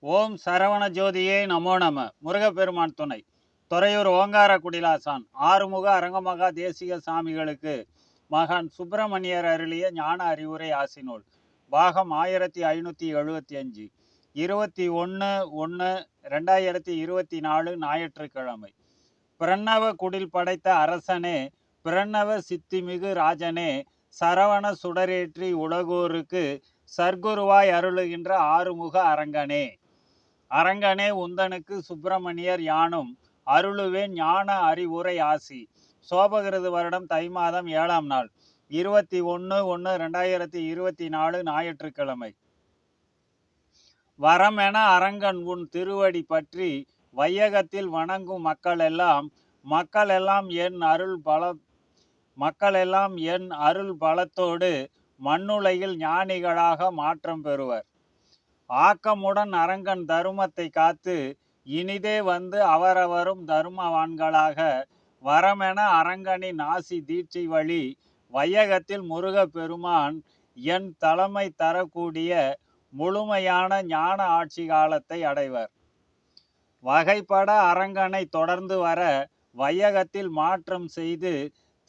ஓம் சரவண ஜோதியே நமோ நம. முருகப்பெருமான் துணை. துறையூர் ஓங்கார குடிலாசான். ஆறுமுக அரங்கமகா தேசிக சாமிகளுக்கு மகான் சுப்பிரமணியர் அருளிய ஞான அறிவுரை ஆசினூல் பாகம் ஆயிரத்தி ஐநூற்றி எழுபத்தி அஞ்சு. இருபத்தி ஒன்று ஒன்று ரெண்டாயிரத்தி இருபத்தி நாலு ஞாயிற்றுக்கிழமை. பிரணவ குடில் படைத்த அரசனே பிரணவ சித்திமிகு ராஜனே சரவண சுடரேற்றி உலகோருக்கு சர்க்குருவாய் அருளுகின்ற ஆறுமுக அரங்கனே. அரங்கனே உந்தனுக்கு சுப்பிரமணியர் யானும் அருளுவேன் ஞான அறிவுரை ஆசி. சோபகிருது வருடம் தை மாதம் ஏழாம் நாள். இருபத்தி ஒன்று ஒன்று ரெண்டாயிரத்தி இருபத்தி நாலு ஞாயிற்றுக்கிழமை. வரமென அரங்கன் உன் திருவடி பற்றி வையகத்தில் வணங்கும் மக்கள் எல்லாம் மக்கள் எல்லாம் என் அருள் பல மக்கள் எல்லாம் என் அருள் பலத்தோடு மண்ணுலகில் ஞானிகளாக மாற்றம் பெறுவர். ஆக்கமுடன் அரங்கன் தருமத்தை காத்து இனிதே வந்து அவரவரும் தருமவான்களாக வரமென அரங்கனின் ஆசி தீட்சை வழி வையகத்தில் முருக பெருமான் என் தலைமை தரக்கூடிய முழுமையான ஞான ஆட்சி காலத்தை அடைவர். வகைப்பட அரங்கனை தொடர்ந்து வர வையகத்தில் மாற்றம் செய்து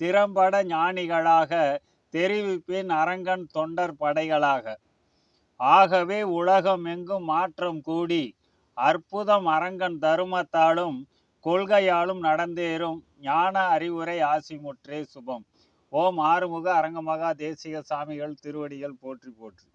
திறம்பட ஞானிகளாக தெரிவிப்பின் அரங்கன் தொண்டர் படைகளாக. ஆகவே உலகம் எங்கும் மாற்றம் கூடி அற்புதம் அரங்கன் தருமத்தாலும் கொள்கையாலும் நடந்தேறும் ஞான அறிவுரை ஆசிமுற்றே சுபம். ஓம் ஆறுமுக அரங்கமகா தேசிக சாமிகள் திருவடிகள் போற்றி போற்றி.